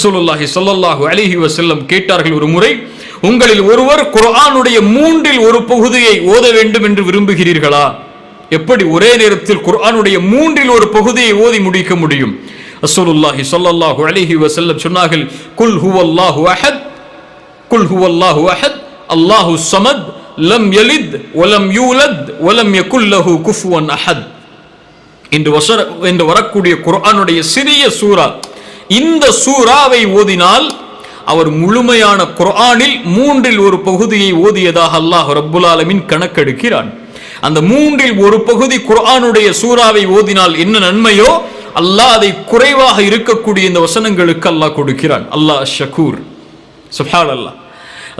ரசூலுல்லாஹி சொல்லல்லாஹு அலிஹி வசல்லம் கேட்டார்கள் ஒரு முறை உங்களில் ஒருவர் குர்ஆனுடைய மூன்றில் ஒரு பகுதியை ஓத வேண்டும் என்று விரும்புகிறீர்களா? எப்படி ஒரே நேரத்தில் குர்ஆனுடைய மூன்றில் ஒரு பகுதியை ஓதி முடிக்க முடியும்? ரசூலுல்லாஹி சொல்லல்லாஹு அலிஹி வசல்லம் சொன்னார்கள் குல் ஹுவல்லாஹு அஹத் குல் ஹுவல்லாஹு அஹத் அல்லாஹு சமத் லம் யலித் ஒலம் யூலத் ஒலம் யகுல்லஹு குஃபுவன் அஹத். இன்று வசர என்று வரக்கூடிய குர்ஆனுடைய சிறிய சூரா இந்த சூறாவை ஓதினால் அவர் முழுமையான குரானில் மூன்றில் ஒரு பகுதியை ஓதியதாக அல்லாஹ் ரப்புல் ஆலமின் கணக்கெடுக்கிறான். அந்த மூன்றில் ஒரு பகுதி குரானுடைய சூறாவை ஓதினால் என்ன நன்மையோ அல்லாஹ் அதை குறைவாக இருக்கக்கூடிய இந்த வசனங்களுக்கு அல்லாஹ் கொடுக்கிறான். அல்லாஹ் ஷக்கூர் சுப்ஹான் அல்லாஹ்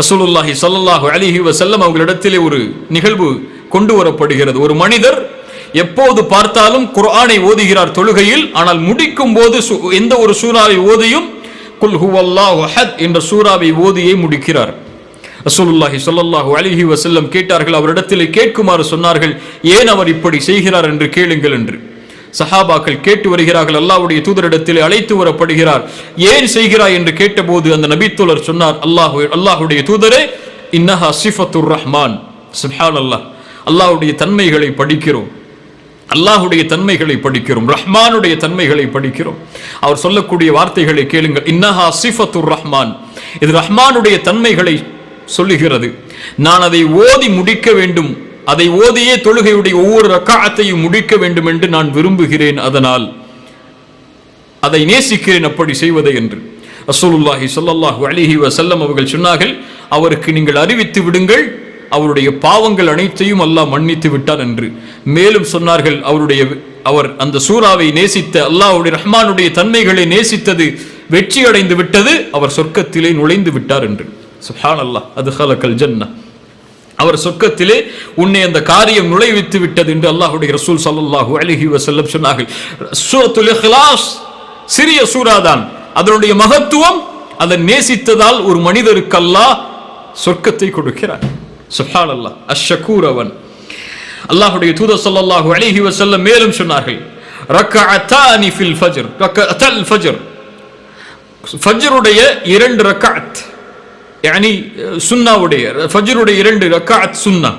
ரசூலுல்லாஹி ஸல்லல்லாஹு அலைஹி வஸல்லம் அவர்களிடத்திலே ஒரு நிகழ்வு கொண்டு வரப்படுகிறது. ஒரு மனிதர் எப்போது பார்த்தாலும் குர்ஆனை ஓதுகிறார் தொழுகையில் ஆனால் முடிக்கும் போது சு- எந்த ஒரு சூறாவை ஓதியும் குல் ஹுவல்லாஹு ஹத் என்ற சூறாவை ஓதியை முடிக்கிறார். ரசூலுல்லாஹி சொல்லல்லாஹு அலிஹி வசல்லம் கேட்டார்கள் அவரிடத்திலே கேட்குமாறு சொன்னார்கள் ஏன் அவர் இப்படி செய்கிறார் என்று கேளுங்கள் என்று. சஹாபாக்கள் கேட்டு வருகிறார்கள் அல்லாவுடைய தூதரிடத்தில் அழைத்து வரப்படுகிறார் ஏன் செய்கிறாய் என்று கேட்டபோது அந்த நபித்தோழர் சொன்னார் அல்லாஹ் அல்லாஹுடைய தூதரே இன்னஹா சிஃபத்துர் ரஹ்மான் அல்லாஹ் அல்லாஹுடைய தன்மைகளை படிக்கிறோம். அல்லாஹுடைய தன்மைகளை படிக்கிறோம் ரஹ்மானுடைய தன்மைகளை படிக்கிறோம். அவர் சொல்லக்கூடிய வார்த்தைகளை கேளுங்கள். இன்னஹா சிஃபத்துர் ரஹ்மான். இது ரஹ்மானுடைய தன்மைகளை சொல்லுகிறது. நான் அதை ஓதி முடிக்க வேண்டும். அதை ஓதியே தொழுகையுடைய ஒவ்வொரு ரக்காத்தையும் முடிக்க வேண்டும் என்று நான் விரும்புகிறேன். அதனால் அதை நேசிக்கிறேன் அப்படி செய்வதை என்று. ரசூலுல்லாஹி சொல்லல்லாஹு அலிஹி வசல்லம் அவர்கள் சொன்னார்கள் அவருக்கு நீங்கள் அறிவித்து விடுங்கள். அவருடைய பாவங்கள் அனைத்தையும் அல்லாஹ் மன்னித்து விட்டார் என்று. மேலும் சொன்னார்கள் அவருடைய அவர் அந்த சூறாவை நேசித்த அல்லாஹுடைய ரஹ்மானுடைய தன்மைகளை நேசித்தது வெற்றி அடைந்து விட்டது அவர் சொர்க்கத்திலே நுழைந்து விட்டார் என்று. சுப்ஹானல்லாஹ் அது ஹலக்கல் ஜன்னா அவர் சொர்க்கத்திலே உன்னை அந்த காரியம் நுழைவித்து விட்டது என்று அல்லாஹுடைய ரசூல் சல்லாஹூ அலைஹி வசல்லம் சொன்னார்கள். சிறிய சூறாதான். அதனுடைய மகத்துவம் அதை நேசித்ததால் ஒரு மனிதருக்கு அல்லாஹ் சொர்க்கத்தை கொடுக்கிறார் சுஹால் அல்லா அஷக்கூர் அவன் அல்லாஹுடைய தூத சொல்லாஹு அலிஹி வசல்ல மேலும் சொன்னார்கள் ரக்காத்தானி ஃபில் ஃபஜர். ரக்கத்தல் ஃபஜர். ஃபஜருடைய இரண்டு ரக்காத் யானி சுன்னாவுடைய ஃபஜருடைய இரண்டு ரக்காத் சுன்னா.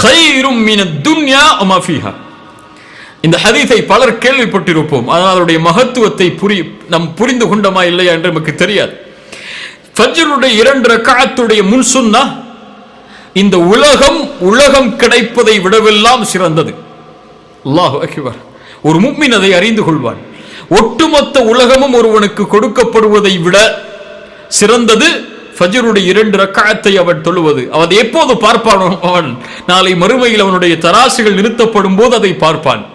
ஹைரும் மின துன்யா அமாஃபிஹா இந்த ஹதீஸை பலர் கேள்விப்பட்டிருப்போம் ஆனால் அதனுடைய மகத்துவத்தை புரி நம் புரிந்து கொண்டோமா இல்லையா என்று நமக்கு தெரியாது. ஃபஜ்ருடைய இரண்டு ரக்காத்துடைய முன் சுன்னா இந்த உலகம் உலகம் கிடைப்பதை விடவெல்லாம் சிறந்தது. அல்லாஹ் அக்பர். ஒரு முக்மின் அதை அறிந்து கொள்வான். ஒட்டுமொத்த உலகமும் ஒருவனுக்கு கொடுக்கப்படுவதை விட சிறந்தது ஃபஜருடைய இரண்டு ரக்காயத்தை அவன் தொழுவது. அவன் எப்போது பார்ப்பான் அவன் நாளை மறுமையில் அவனுடைய தராசுகள் நிறுத்தப்படும் போது அதை பார்ப்பான்.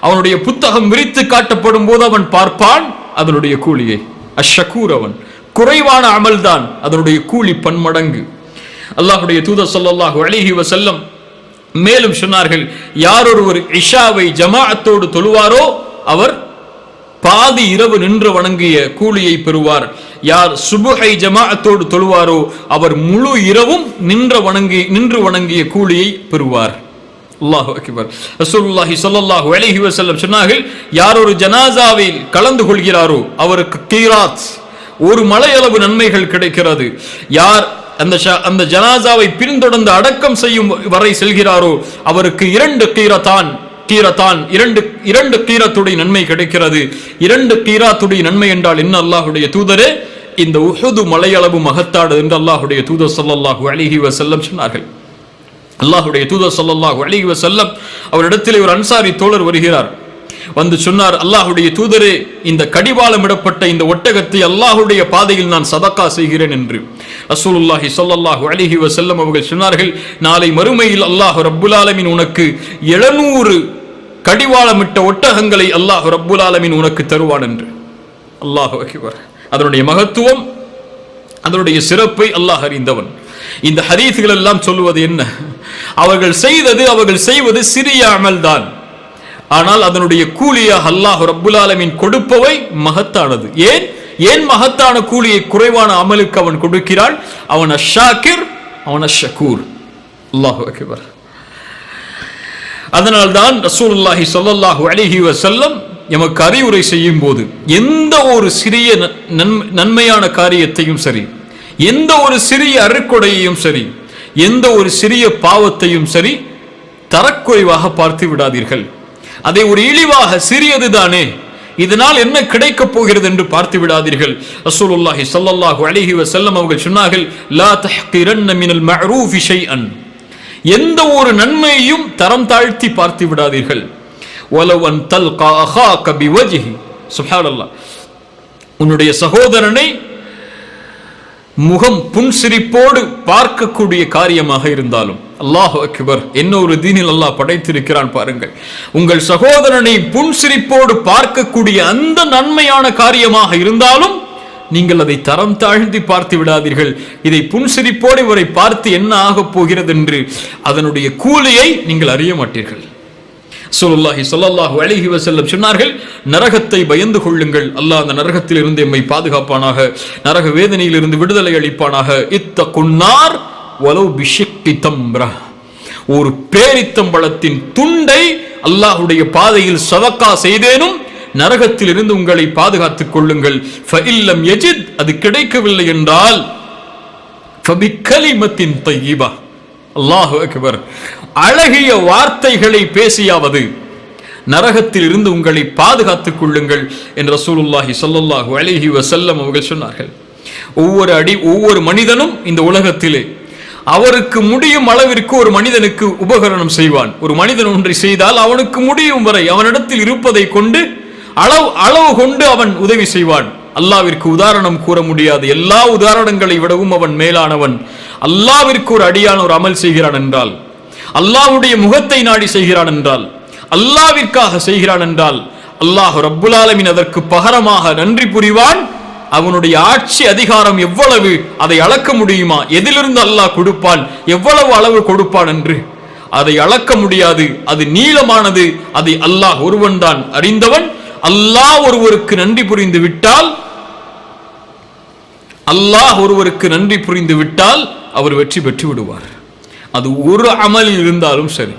அவனுடைய புத்தகம் விரித்து காட்டப்படும் போது அவன் பார்ப்பான் அதனுடைய கூலியை. அஷக்கூர் அவன். குறைவான அமல்தான் அதனுடைய கூலி பன்மடங்கு. அல்லாஹுடைய தூதர் சொல்லல்லாஹு அழகி வசல்லம் மேலும் சொன்னார்கள் யார் ஒருவர் இஷாவை ஜமாஅத்தோடு தொழுவாரோ அவர் பாதி இரவு நின்று வணங்கிய கூலியை பெறுவார். யார் சுபுகை ஜமாஅத்தோடு தொழுவாரோ அவர் முழு இரவும் நின்ற வணங்கி நின்று வணங்கிய கூலியை பெறுவார். அல்லாஹு அக்பர். ரசூலுல்லாஹி ஸல்லல்லாஹு அலைஹி வஸல்லம் சொன்னார்கள் யார் ஒரு ஜனாசாவில் கலந்து கொள்கிறாரோ அவருக்கு கீராத் ஒரு மலையளவு நன்மைகள் கிடைக்கிறது. யார் அந்த ஷ- அந்த ஜனாசாவை பின்தொடர்ந்து அடக்கம் செய்யும் வரை செல்கிறாரோ அவருக்கு இரண்டு கீரத்தான் கீரத்தான் இரண்டு இரண்டு கீரத்துடைய நன்மை கிடைக்கிறது. இரண்டு கீராத்துடைய நன்மை என்றால் என்ன அல்லாஹுடைய தூதரே? இந்த உஹுது மலையளவு மகத்தாடு என்று அல்லாஹுடைய தூதர் சொல்லல்லாஹு அழகி செல்லம் சொன்னார்கள். அல்லாஹுடைய தூதர் சொல்லல்லாஹு அழகி செல்லம் அவரிடத்தில் ஒரு அன்சாரி தோழர் வருகிறார். வந்து சொன்னார் அல்லாஹுடைய தூதரே இந்த கடிவாளமிடப்பட்ட இந்த ஒட்டகத்தை அல்லாஹுடைய பாதையில் நான் சதக்கா செய்கிறேன் என்று. ரசூலுல்லாஹி சொல்லல்லாஹு அலிஹி வசல்லம் அவர்கள் சொன்னார்கள் நாளை மறுமையில் அல்லாஹ் ரப்புலாலமின் உனக்கு 700 கடிவாளமிட்ட ஒட்டகங்களை அல்லாஹ் ரப்புல் ஆலமீன் உனக்கு தருவான் என்று. அல்லாஹ் அகிவர் அதனுடைய மகத்துவம் அதனுடைய சிறப்பை அல்லாஹ் அறிந்தவன். இந்த ஹதீஸ்கள் எல்லாம் சொல்லுவது என்ன? அவர்கள் செய்தது அவர்கள் செய்வது சிறிய அமல்தான். ஆனால் அதனுடைய கூலியாக அல்லாஹ் ரப்புல் ஆலமின் கொடுப்பவை மகத்தானது. ஏன்? ஏன் மகத்தான கூலியை குறைவான அமலுக்கு அவன் கொடுக்கிறான் அவன் அஷாக்கிர் அவன் அஷக்கூர் அல்லாஹு அகிபர். அதனால்தான் ரசூலுல்லாஹி சொல்லல்லாஹு அலிஹி வசல்லம் எமக்கு அறிவுரை செய்யும் போது எந்த ஒரு சிறிய ந- நன்மை- நன்மையான காரியத்தையும் சரி எந்த ஒரு சிறிய அருக்கொடையையும் சரி எந்த ஒரு சிறிய பாவத்தையும் சரி தரக்குறைவாக பார்த்து விடாதீர்கள். அதை ஒரு இழிவாக சிறியது தானே இதனால் என்ன கிடைக்கப் போகிறது என்று பார்த்து விடாதீர்கள். ரசூலுல்லாஹி சல்லல்லாஹு அலைஹி வஸல்லம் அவர்கள் சொன்னார்கள் லா தஹ்கிரன்ன மினல் மஅரூஃபி ஷைஅன். எந்த ஒரு நன்மையையும் தரம் தாழ்த்தி பார்த்து விடாதீர்கள். வலவ் அன் தல்கா அஹாக பிவஜ்ஹி. சுப்ஹானல்லாஹ் உன்னுடைய சகோதரனை முகம் புன்சிரிப்போடு பார்க்கக்கூடிய காரியமாக இருந்தாலும் அல்லாஹ் அக்பர் என்ன ஒரு தீனில் அல்லாஹ் படைத்திருக்கிறான் பாருங்கள். உங்கள் சகோதரனை புன்சிரிப்போடு பார்க்கக்கூடிய அந்த நன்மையான காரியமாக இருந்தாலும் நீங்கள் அதை தரம் தாழ்த்தி பார்த்து விடாதீர்கள். இதை புன்சிரிப்போடு இவரை பார்த்து என்ன ஆகப் போகிறது என்று அதனுடைய கூலியை நீங்கள் அறிய மாட்டீர்கள். சொல்லாஹி ஸல்லல்லாஹு அழகி வசல்லம் சொன்னார்கள் நரகத்தை பயந்து கொள்ளுங்கள். அல்லாஹ் அந்த நரகத்தில் இருந்து எம்மை பாதுகாப்பானாக நரக வேதனையிலிருந்து விடுதலை அளிப்பானாக. இத்த குன்னார் வலவு பிஷிக்கி தம்ரா. ஒரு பேரித்தம்பளத்தின் துண்டை அல்லாஹுடைய பாதையில் சதக்கா செய்தேனும் நரகத்தில் இருந்து உங்களை பாதுகாத்துக் கொள்ளுங்கள். ஃபஇல்லம் எஜித் அது கிடைக்கவில்லை என்றால் ஃபபிக்கலிமத்தின் தையிபா அல்லாஹு அக்பர். அழகிய வார்த்தைகளை பேசியாவது நரகத்தில் இருந்து உங்களை பாதுகாத்துக் கொள்ளுங்கள் என்று ரசூலுல்லாஹி சொல்லுல்லாஹு அலைஹி வசல்லம் அவர்கள் சொன்னார்கள். ஒவ்வொரு அடி ஒவ்வொரு மனிதனும் இந்த உலகத்திலே அவருக்கு முடியும் அளவிற்கு ஒரு மனிதனுக்கு உபகரணம் செய்வான். ஒரு மனிதன் ஒன்றை செய்தால் அவனுக்கு முடியும் வரை அவனிடத்தில் இருப்பதை கொண்டு அளவு அளவு கொண்டு அவன் உதவி செய்வான். அல்லாவிற்கு உதாரணம் கூற முடியாது. எல்லா உதாரணங்களை விடவும் அவன் மேலானவன். அல்லாவிற்கு ஒரு அடியான ஒரு அமல் செய்கிறான் என்றால் அல்லாஹ்வுடைய முகத்தை நாடி செய்கிறான் என்றால் அல்லாவிற்காக செய்கிறான் என்றால் அல்லாஹ் ரப்புல் ஆலமின் அதற்கு பகரமாக நன்றி புரிவான். அவனுடைய ஆட்சி அதிகாரம் எவ்வளவு அதை அளக்க முடியுமா? எதிலிருந்து அல்லாஹ் கொடுப்பான்? எவ்வளவு அளவு கொடுப்பான் என்று? அதை அளக்க முடியாது. அது நீளமானது. அதை அல்லாஹ் ஒருவன் தான் அறிந்தவன். அல்லாஹ் ஒருவருக்கு நன்றி புரிந்து விட்டால் அல்லாஹ் ஒருவருக்கு நன்றி புரிந்து விட்டால் அவர் வெற்றி பெற்று விடுவார். அது ஒரு அமலில் இருந்தாலும் சரி.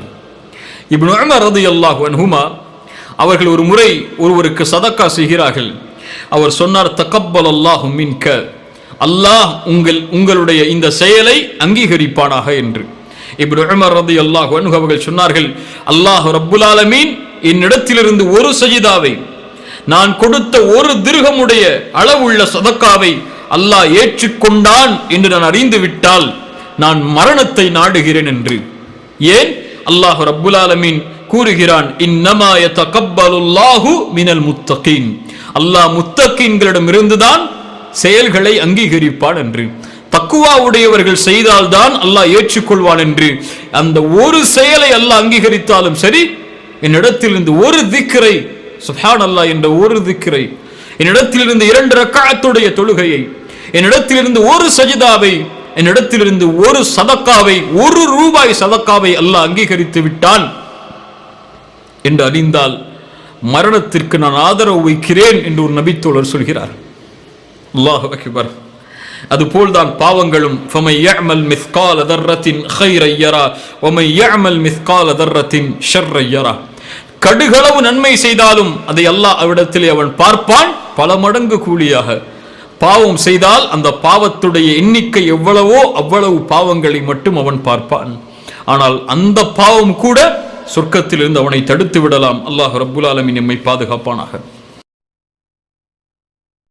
இப்னு உமர் அல்லாஹ் அன்ஹுமா அவர்கள் ஒரு முறை ஒருவருக்கு சதக்கா செய்கிறார்கள். அவர் சொன்னார் தகப்பல் அல்லாஹு மின்க. அல்லாஹ் உங்கள் உங்களுடைய இந்த செயலை அங்கீகரிப்பானாக என்று. இப்படி உமர் ரலியல்லாஹு அன்ஹு அவர்கள் சொன்னார்கள் அல்லாஹ் ரப்புலாலமீன் என்னிடத்திலிருந்து ஒரு சஜிதாவை நான் கொடுத்த ஒரு திருகமுடைய அளவுள்ள சதக்காவை அல்லாஹ் ஏற்றுக்கொண்டான் என்று நான் அறிந்து விட்டால் நான் மரணத்தை நாடுகிறேன் என்று. ஏன்? அல்லாஹ் ரப்புல் ஆலமீன் கூறுகிறான் இன்னமா யதகப்பலுல்லாஹு மினல் முத்தகீன். அல்லாஹ் முத்தகீன்களிடம் இருந்துதான் செயல்களை அங்கீகரிப்பான் என்று. தக்குவா உடையவர்கள் செய்தால்தான் அல்லாஹ் ஏற்றுக்கொள்வான் என்று. அந்த ஒரு செயலை அல்லாஹ் அங்கீகரித்தாலும் சரி என்னிடத்திலிருந்து ஒரு திக்கரை சுஹான் அல்லாஹ் என்ற ஒரு திக்கரை என்னிடத்திலிருந்து இரண்டு ரக்காத்துடைய தொழுகையை என்னிடத்திலிருந்து ஒரு சஜிதாவை என்னிடத்திலிருந்து ஒரு சதக்காவை ஒரு ரூபாய் சதக்காவை அல்லாஹ் அங்கீகரித்து விட்டான். என்று அறிந்தால் மரணத்திற்கு நான் ஆதரவு வைக்கிறேன் என்று ஒரு நபித்தோழர் சொல்கிறார். அல்லாஹ் அதுபோல்தான் பாவங்களும். ஃபமை யஅமல் மிஸ்கால தர்ரத்தின் ஹைரையரா ஒமை யஅமல் மிஸ்கால தர்ரத்தின் ஷர்ரையரா கடுகளவு நன்மை செய்தாலும் அதை அல்லாஹ் அவ்விடத்திலே அவன் பார்ப்பான். பல மடங்கு கூலியாக. பாவம் செய்தால் அந்த பாவத்துடைய எண்ணிக்கை எவ்வளவோ அவ்வளவு பாவங்களை மட்டும் அவன் பார்ப்பான். ஆனால் அந்த பாவம் கூட சொர்க்கத்திலிருந்து அவனை தடுத்து விடலாம். அல்லாஹ் ரபுல் ஆலமின் நம்மை பாதுகாப்பானாக.